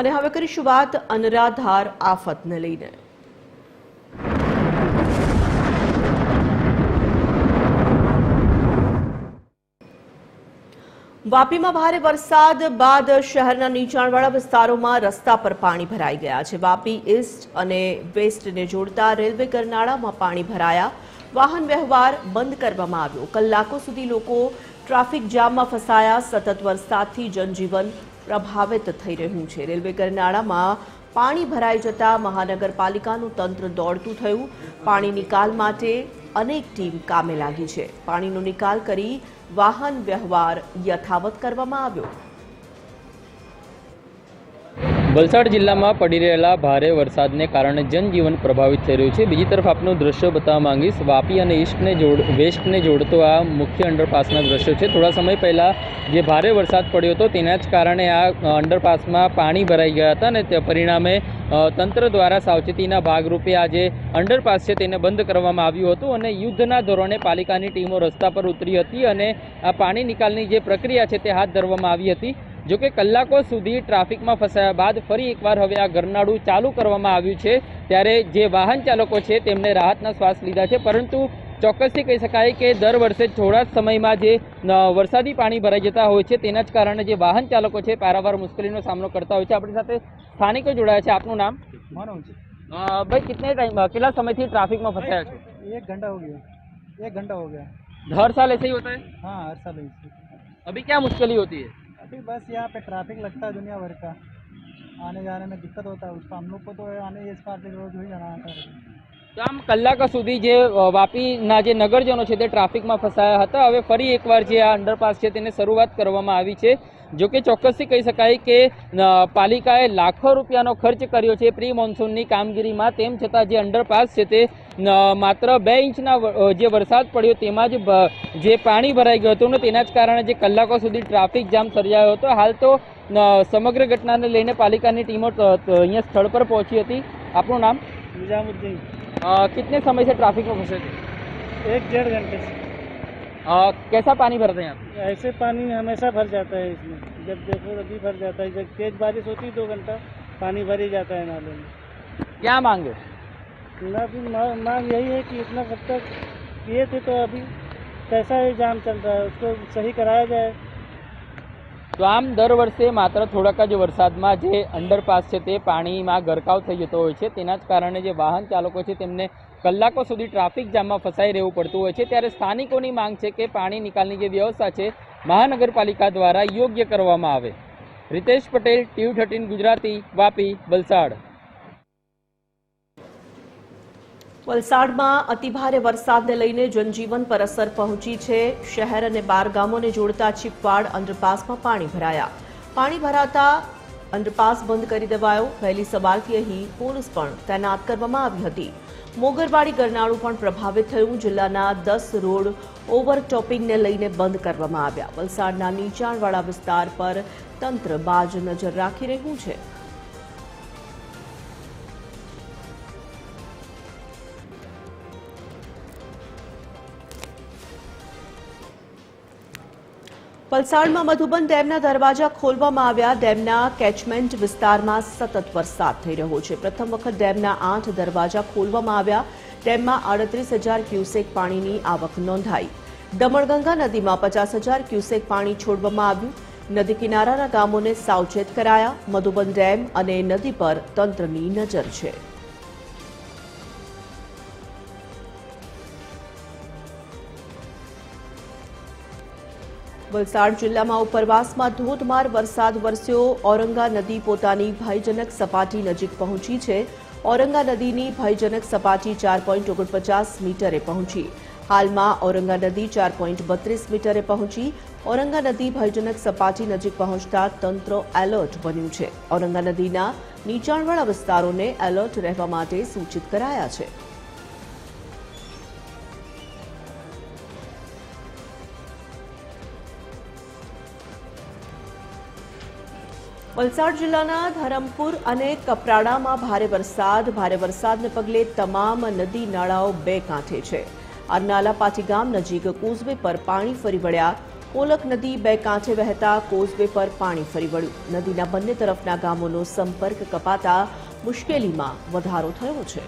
અને હવે કરીશું વાત અનરાધાર આફતને લઈને. વાપીમાં ભારે વરસાદ બાદ શહેરના નીચાણવાળા વિસ્તારોમાં રસ્તા પર પાણી ભરાઈ ગયા છે. વાપી ઈસ્ટ અને વેસ્ટને જોડતા રેલવે કરનાળામાં પાણી ભરાયા. વાહન વ્યવહાર બંધ કરવામાં આવ્યો. કલાકો સુધી લોકો ટ્રાફિક જામમાં ફસાયા. સતત વરસાદથી જનજીવન પ્રભાવિત થઈ રહ્યું છે. રેલવે કરનાળામાં પાણી ભરાઈ જતા મહાનગરપાલિકાનું તંત્ર દોડતું થયું. પાણી નિકાલ માટે અનેક ટીમ કામે લાગી છે. પાણીનો નિકાલ કરી વાહન વ્યવહાર યથાવત કરવામાં આવ્યો. વલસાડ જિલ્લામાં પડી રહેલા ભારે વરસાદને કારણે જનજીવન પ્રભાવિત થઈ રહ્યું છે. બીજી તરફ આપનું દ્રશ્ય બતાવવા માંગીશ. વાપી અને ઈસ્ટને જોડ, વેસ્ટને જોડતો આ મુખ્ય અંડરપાસના દ્રશ્યો છે. થોડા સમય પહેલાં જે ભારે વરસાદ પડ્યો હતો તેના જ કારણે આ અંડરપાસમાં પાણી ભરાઈ ગયા હતા અને તે પરિણામે તંત્ર દ્વારા સાવચેતીના ભાગરૂપે આ જે અંડરપાસ છે તેને બંધ કરવામાં આવ્યું હતું અને યુદ્ધના ધોરણે પાલિકાની ટીમો રસ્તા પર ઉતરી હતી અને આ પાણી નિકાલની જે પ્રક્રિયા છે તે હાથ ધરવામાં આવી હતી. જો કે કલાકો સુધી ટ્રાફિકમાં ફસાયા બાદ ફરી એકવાર હવે આ ગરનાળું ચાલુ કરવામાં આવ્યું છે ત્યારે જે વાહન ચાલકો છે તેમને રાહતના શ્વાસ લીધા છે પરંતુ ચોક્કસથી કહી શકાય કે દર વર્ષે થોડા જ સમયમાં જે ન, વરસાદી પાણી ભરાઈ જતા હોય છે તેના જ કારણે જે વાહન ચાલકો છે પારાવાર મુશ્કેલીનો સામનો કરતા હોય છે આપણી સાથે સ્થાનિકો જોડાયા છે આપનું નામ मनोज અ, ભાઈ કિતને ટાઈમ કેટલા સમયથી ટ્રાફિકમાં ફસાયા છો एक घंटा हो गया एक घंटा हो गया हर साल ऐसे ही होता है हाँ हर साल ऐसे अभी क्या मुश्किल होती है अभी बस यहाँ पे ट्रैफिक लगता है दुनिया भर का आने जाने में दिक्कत होता है उसका हम लोग को तो आने इस पार से रोज ही जाना आता है આમ કલાકો સુધી જે વાપીના જે નગરજનો છે તે ટ્રાફિકમાં ફસાયા હતા. હવે ફરી એકવાર જે આ અંડરપાસ છે તેને શરૂઆત કરવામાં આવી છે. જો કે ચોક્કસથી કહી શકાય કે પાલિકાએ લાખો રૂપિયાનો ખર્ચ કર્યો છે પ્રી મોન્સૂનની કામગીરીમાં. તેમ છતાં જે અંડરપાસ છે તે માત્ર બે ઇંચના જે વરસાદ પડ્યો તેમાં જ જે પાણી ભરાઈ ગયું હતું ને તેના જ કારણે જે કલાકો સુધી ટ્રાફિક જામ સર્જાયો હતો. હાલ તો સમગ્ર ઘટનાને લઈને પાલિકાની ટીમો અહીંયા સ્થળ પર પહોંચી હતી. આપણું નામ? નિઝામુદ્દીન. अ, कितने समय से ट्रैफ़िक में फंसे थे? एक डेढ़ घंटे से। अ, कैसा पानी भरते हैं आप? ऐसे पानी हमेशा भर जाता है इसमें। जब देखो तभी भर जाता है जब तेज बारिश होती है दो घंटा पानी भर ही जाता है नाले में। क्या मांगे ना भी मा- मांग यही है कि इतना कब तक किए थे तो अभी कैसा ये जाम चल रहा है उसको सही कराया जाए। તો આમ દર વર્ષે માત્ર થોડાક જ વરસાદમાં જે અંડરપાસ છે તે પાણીમાં ગરકાવ થઈ જતો હોય છે. તેના જ કારણે જે વાહન ચાલકો છે તેમને કલાકો સુધી ટ્રાફિક જામમાં ફસાઈ રહેવું પડતું હોય છે. ત્યારે સ્થાનિકોની માંગ છે કે પાણી નિકાલની જે વ્યવસ્થા છે મહાનગરપાલિકા દ્વારા યોગ્ય કરવામાં આવે. Ritesh Patel, TV thirteen Gujarati, Vapi, Valsad. વલસાડમાં અતિભારે વરસાદને લઈને જનજીવન પર અસર પહોંચી છે. શહેર અને બાર ગામોને જોડતા ચીપવાડ અંડરપાસમાં પાણી ભરાયા. પાણી ભરાતા અંડરપાસ બંધ કરી દેવાયો. વહેલી સવારથી અહીં પોલીસ પણ તૈનાત કરવામાં આવી હતી. મોગરવાડી ગરનાળું પણ પ્રભાવિત થયું. જિલ્લાના દસ રોડ ઓવરટોપિંગને લઈને બંધ કરવામાં આવ્યા. વલસાડના નીચાણવાળા વિસ્તાર પર તંત્ર બાજ નજર રાખી રહ્યું છે. વલસાડમાં મધુબન ડેમના દરવાજા ખોલવામાં આવ્યા. ડેમના કેચમેન્ટ વિસ્તારમાં સતત વરસાદ થઈ રહ્યો છે. પ્રથમ વખત ડેમના આઠ દરવાજા ખોલવામાં આવ્યા. ડેમમાં આડત્રીસ હજાર ક્યુસેક પાણીની આવક નોંધાઈ. દમણગંગા નદીમાં પચાસ હજાર ક્યુસેક પાણી છોડવામાં આવ્યું. નદી કિનારાના ગામોને સાવચેત કરાયા. મધુબન ડેમ અને નદી પર તંત્રની નજર છે. વલસાડ જિલ્લામાં ઉપરવાસમાં ધોધમાર વરસાદ વરસ્યો. ઔરંગા નદી પોતાની ભયજનક સપાટી નજીક પહોંચી છે. ઔરંગા નદીની ભયજનક સપાટી ચાર પોઈન્ટ ઓગણપચાસ મીટરે પહોંચી. હાલમાં ઓરંગા નદી ચાર પોઈન્ટ બત્રીસ મીટરે પહોંચી. ઓરંગા નદી ભયજનક સપાટી નજીક પહોંચતા તંત્ર એલર્ટ બન્યું છે. ઓરંગા નદીના નીચાણવાળા વિસ્તારોને એલર્ટ રહેવા માટે સૂચિત કરાયા છે. વલસાડ જિલ્લાના ધરમપુર અને કપરાડામાં ભારે વરસાદ. ભારે વરસાદને પગલે તમામ નદી નાળાઓ બે કાંઠે છે અરનાલાપાથી ગામ નજીક કોઝવે પર પાણી ફરી વળ્યા. કોલક નદી બે કાંઠે વહેતા કોઝવે પર પાણી ફરી વળ્યું. નદીના બંને તરફના ગામોનો સંપર્ક કપાતા મુશ્કેલીમાં વધારો થયો છે.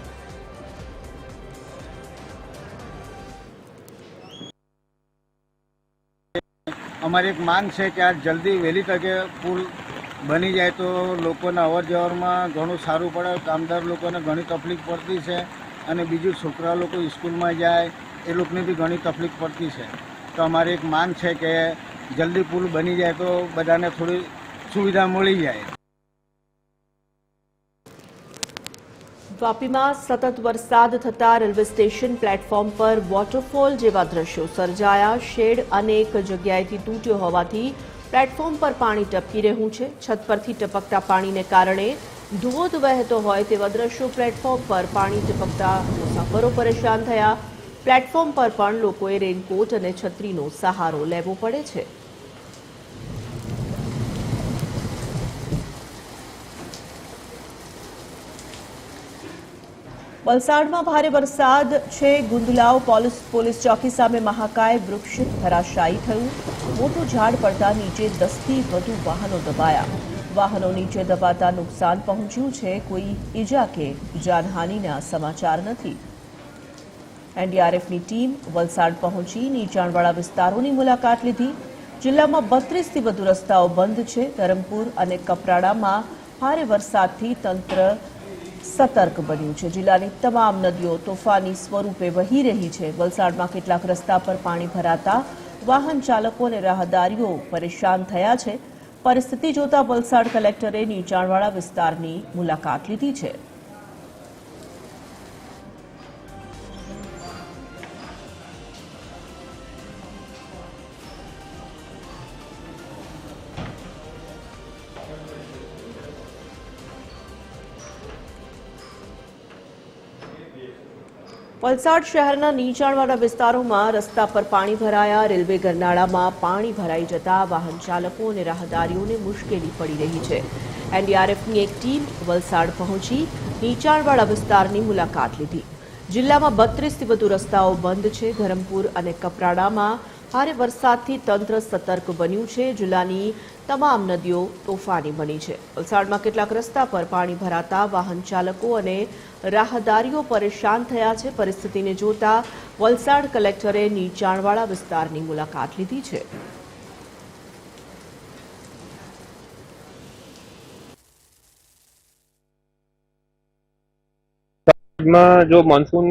અમારી એક માંગ છે કે આ જલ્દી વહેલી તકે પુલ બની જાય તો લોકોના અવર જવરમાં ઘણું સારું પડે. કામદાર લોકોને ઘણી તકલીફ પડતી છે અને બીજું છોકરા લોકો સ્કૂલમાં જાય, એ લોકોને બી ઘણી તકલીફ પડતી છે. તો અમારી એક માંગ છે કે જલ્દી પુલ બની જાય તો બધાને થોડી સુવિધા મળી જાય. વાપીમાં સતત વરસાદ થતા રેલવે સ્ટેશન પ્લેટફોર્મ પર વોટરફોલ જેવા દ્રશ્યો સર્જાયા. શેડ અનેક જગ્યાએથી તૂટ્યો હોવાથી પ્લેટફોર્મ પર પાણી ટપકી રહ્યું છે. છત પરથી ટપકતા પાણીને કારણે ધોધ વહેતો હોય તેવા દ્રશ્યો પ્લેટફોર્મ પર પાણી ટપકતા મુસાફરો પરેશાન થયા. પ્લેટફોર્મ પર પણ લોકોએ રેનકોટ અને છત્રીનો સહારો લેવો પડે છે. વલસાડમાં ભારે વરસાદ છે. ગુંદલાવ પોલીસ પોલીસ ચોકી સામે મહાકાય વૃક્ષ ધરાશાયી થયું. મોટું ઝાડ પડતા નીચે દસથી વધુ વાહનો દબાયા. વાહનો નીચે દબાતા નુકસાન પહોંચ્યું છે. કોઈ ઈજા કે જાનહાનિના સમાચાર નથી. એનડીઆરએફની ટીમ વલસાડ પહોંચી નીચાણવાળા વિસ્તારોની મુલાકાત લીધી. જિલ્લામાં બત્રીસથી વધુ રસ્તાઓ બંધ છે. ધરમપુર અને કપરાડામાં ભારે વરસાદથી તંત્ર સતર્ક બન્યું છે. જિલ્લાની તમામ નદીઓ તોફાની સ્વરૂપે વહી રહી છે. વલસાડમાં કેટલાક રસ્તા પર પાણી ભરાતા વાહન ચાલકો અને રાહદારીઓ પરેશાન થયા છે. પરિસ્થિતિ જોતા વલસાડ કલેક્ટરે નીચાણવાળા વિસ્તારની મુલાકાત લીધી છે. વલસાડ શહેરના નીચાણવાળા વિસ્તારોમાં રસ્તા પર પાણી ભરાયા, રેલવે ગરનાળામાં પાણી ભરાઈ જતા વાહન ચાલકો અને રાહદારીઓને મુશ્કેલી પડી રહી છે. એનડીઆરએફની એક ટીમ વલસાડ પહોંચી નીચાણવાળા વિસ્તારની મુલાકાત લીધી. જિલ્લામાં બત્રીસથી વધુ રસ્તાઓ બંધ છે. ધરમપુર અને કપરાડામાં ભારે વરસાદથી તંત્ર સતર્ક બન્યું છે. જિલ્લાની તમામ નદીઓ તોફાની બની છે. વલસાડમાં કેટલાક રસ્તા પર પાણી ભરાતા વાહન ચાલકો અને રાહદારીઓ પરેશાન થયા છે. પરિસ્થિતિને જોતા વલસાડ કલેક્ટરે નીચાણવાળા વિસ્તારની મુલાકાત લીધી છે. જો મોન્સૂન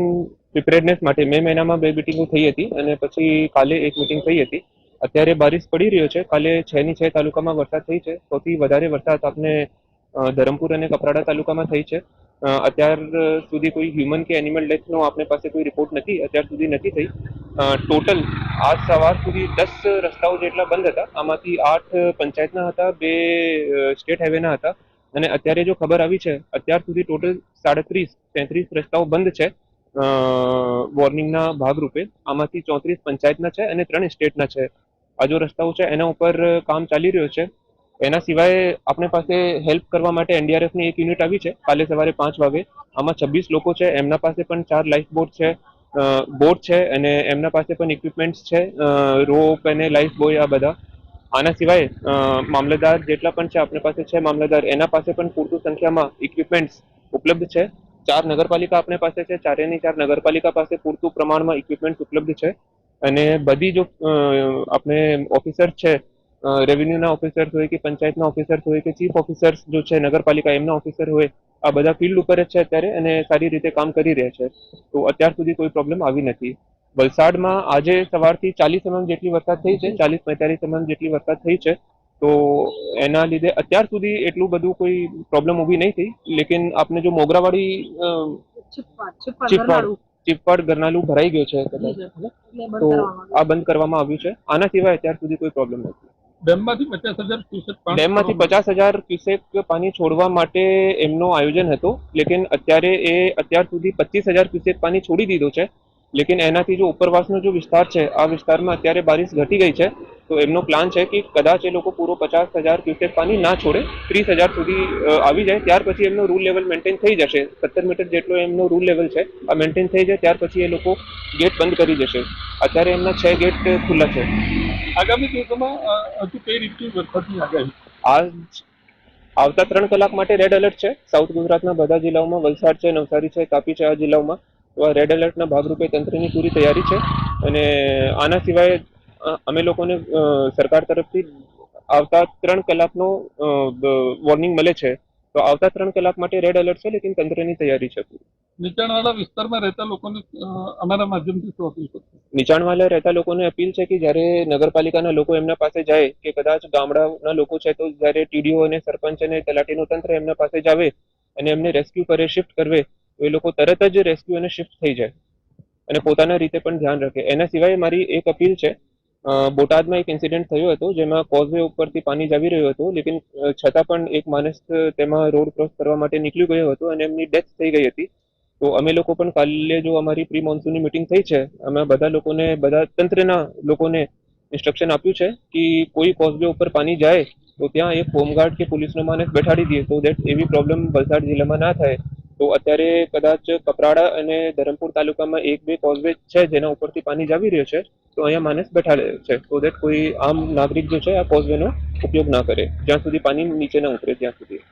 પ્રિપેરેડનેસ માટે મે મહિનામાં બે મિટિંગો થઈ હતી અને પછી કાલે એક મિટિંગ થઈ હતી. અત્યારે બારિશ પડી રહ્યો છે. કાલે છ ની છ તાલુકામાં વરસાદ થઈ છે. સૌથી વધારે વરસાદ આપને ધરમપુર અને કપરાડા તાલુકામાં થઈ છે. અત્યાર સુધી કોઈ હ્યુમન કે એનિમલ ડેથનો આપણી પાસે કોઈ રિપોર્ટ નથી. અત્યાર સુધી નથી થઈ. ટોટલ આજ સવાર સુધી દસ રસ્તાઓ જેટલા બંધ હતા. આમાંથી આઠ પંચાયતના હતા, બે સ્ટેટ હાઈવેના હતા. અને અત્યારે જો ખબર આવી છે, અત્યાર સુધી ટોટલ સાડત્રીસ, તેત્રીસ રસ્તાઓ બંધ છે વોર્નિંગના ભાગરૂપે. આમાંથી ચોત્રીસ પંચાયતના છે અને ત્રણ સ્ટેટના છે. આ જો રસ્તાઓ છે, એના ઉપર કામ ચાલી રહ્યું છે. એના સિવાય આપણી પાસે હેલ્પ કરવા માટે એનડીઆરએફની એક યુનિટ આવી છે, કાલે સવારે પાંચ વાગે. આમાં છવ્વીસ લોકો છે, એમના પાસે પણ ચાર લાઈફ બોટ છે બોટ છે અને એમના પાસે પણ ઇક્વિપમેન્ટ્સ છે રોપ અને લાઈફ બોય આ બધા. આના સિવાય મામલતદાર જેટલા પણ છે, આપણી પાસે છે મામલતદાર, એના પાસે પણ પૂરતું સંખ્યામાં ઇક્વિપમેન્ટ્સ ઉપલબ્ધ છે. ચાર નગરપાલિકા આપણી પાસે છે ચારેની ચાર નગરપાલિકા પાસે પૂરતું પ્રમાણમાં ઇક્વિપમેન્ટ ઉપલબ્ધ છે. અને બધી જો આપણે ઓફિસર છે રેવન્યુના ઓફિસર્સ હોય કે પંચાયતના ઓફિસર્સ હોય કે ચીફ ઓફિસર્સ જો છે, નગરપાલિકા એમના ઓફિસર હોય, આ બધા ફિલ્ડ ઉપર જ છે અત્યારે અને સારી રીતે કામ કરી રહ્યા છે. તો અત્યાર સુધી કોઈ પ્રોબ્લેમ આવી નથી. વલસાડમાં આજે સવારથી ચાલીસ એમએમ જેટલી વરસાદ થઈ છે, ચાલીસ પેંતાલીસ એમએમ જેટલી વરસાદ થઈ છે. તો એના લીધે અત્યાર સુધી એટલું બધું કોઈ પ્રોબ્લેમ ઊભી નહીં થઈ, લેકિન આપને જો મોગરાવાડી ચીપવાડ ગરનાલું ભરાઈ ગયો છે કદાચ. તો આ બંધ કરવામાં આવ્યું છે. આના સિવાય અત્યાર સુધી કોઈ પ્રોબ્લેમ નથી. ડેમમાંથી પચાસ હજાર ક્યુસેક ડેમમાંથી પચાસ હજાર ક્યુસેક પાણી છોડવા માટે એમનો આયોજન હતો લેકિન અત્યારે એ અત્યાર સુધી પચીસ હજાર ક્યુસેક પાણી છોડી દીધું છે. લેકિન એનાથી જો ઉપરવાસનો જો વિસ્તાર છે આ વિસ્તારમાં અત્યારે બારિશ ઘટી ગઈ છે તો એમનો પ્લાન છે કે કદાચ એ લોકો પૂરો પચાસ હજાર ક્યુસેક પાણી ના છોડે ત્રીસ હજાર સુધી આવી જાય ત્યાર પછી એમનો રૂલ લેવલ મેન્ટેન થઈ જશે. સત્તર મીટર જેટલો એમનો રૂલ લેવલ છે આ મેન્ટેન થઈ જાય ત્યાર પછી એ લોકો ગેટ બંધ કરી દેશે. અત્યારે એમના છ ગેટ ખુલ્લા છે. આગામી દિવસોમાં હજુ કઈ રીતની વરસાદની આગાહી? આજ આવતા ત્રણ કલાક માટે રેડ એલર્ટ છે. સાઉથ ગુજરાતના બધા જિલ્લાઓમાં વલસાડ છે નવસારી છે તાપી છે આ જિલ્લાઓમાં. આ રેડ એલર્ટના ભાગરૂપે તંત્રની પૂરી તૈયારી છે અને આના સિવાય અમે લોકોને સરકાર તરફથી આવતા ત્રણ કલાકનો વોર્નિંગ મળે છે. તો આવતા ત્રણ કલાક માટે રેડ એલર્ટ છે લેકિન તંત્રની તૈયારી છે નીચાણવાળા વિસ્તારમાં રહેતા લોકોને અમારા માધ્યમથી શું અપીલ કરશો? નીચાણવાળા રહેતા લોકોને અપીલ છે કે જ્યારે નગરપાલિકાના લોકો એમના પાસે જાય કે કદાચ ગામડાના લોકો છે તો જ્યારે ટીડીઓ અને સરપંચ અને તલાટીનું તંત્ર એમના પાસે જાવે અને એમને રેસ્ક્યુ કરે શિફ્ટ કરવે તો એ લોકો તરત જ રેસ્ક્યુ અને શિફ્ટ થઈ જાય. અને પોતાના રીતે પણ ધ્યાન રાખે. એના સિવાય મારી એક અપીલ છે બોટાદમાં એક ઇન્સિડન્ટ થયો હતો, જેમાં કોઝવે ઉપરથી પાણી જાવી રહ્યું હતું, લેકિન છતાં પણ એક માણસ તેમાં રોડ ક્રોસ કરવા માટે નીકળી ગયો હતો અને એમની ડેથ થઈ ગઈ હતી. તો અમે લોકો પણ કાલે જો અમારી પ્રી મોન્સૂનની મિટિંગ થઈ છે, અમે બધા લોકોને, બધા તંત્રના લોકોને ઇન્સ્ટ્રક્શન આપ્યું છે કે કોઈ કોઝવે ઉપર પાણી જાય, તો ત્યાં એક હોમગાર્ડ કે પોલીસનો માણસ બેઠાડી દે, તો દેટ એવી પ્રોબ્લેમ વલસાડ જિલ્લામાં ના થાય. તો અત્યારે કદાચ કપરાડા અને ધરમપુર તાલુકામાં એક, બે કોઝવે છે જેના ઉપરથી પાણી જાવી રહ્યો છે, તો અહીંયા માણસ બેઠા છે. સો દેટ કોઈ આમ નાગરિક જો છે, આ કોઝવેનો ઉપયોગ ના કરે. જ્યાં સુધી પાણી નીચે ના ઉતરે, ત્યાં સુધી.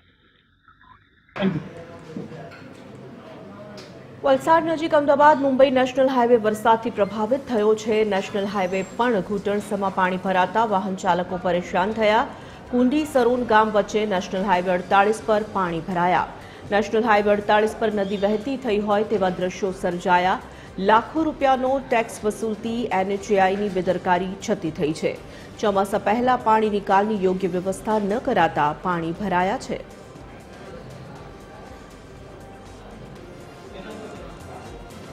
વલસાડ નજીક અમદાવાદ, મુંબઈ નેશનલ હાઈવે વરસાદથી પ્રભાવિત થયો છે. નેશનલ હાઈવે પણ ઘૂંટણસમાં પાણી ભરાતા વાહન ચાલકો પરેશાન થયા. કુંડી સરોન ગામ વચ્ચે નેશનલ હાઈવે અડતાળીસ પર પાણી ભરાયા. નેશનલ હાઈવે અડતાળીસ પર નદી વહેતી થઈ હોય તેવા દ્રશ્યો સર્જાયા. લાખો રૂપિયાનો ટેક્સ વસૂલતી એનએચએઆઈની બેદરકારી છતી થઈ છે. ચોમાસા પહેલા પાણી નિકાલની યોગ્ય વ્યવસ્થા ન કરાતા પાણી ભરાયા છે.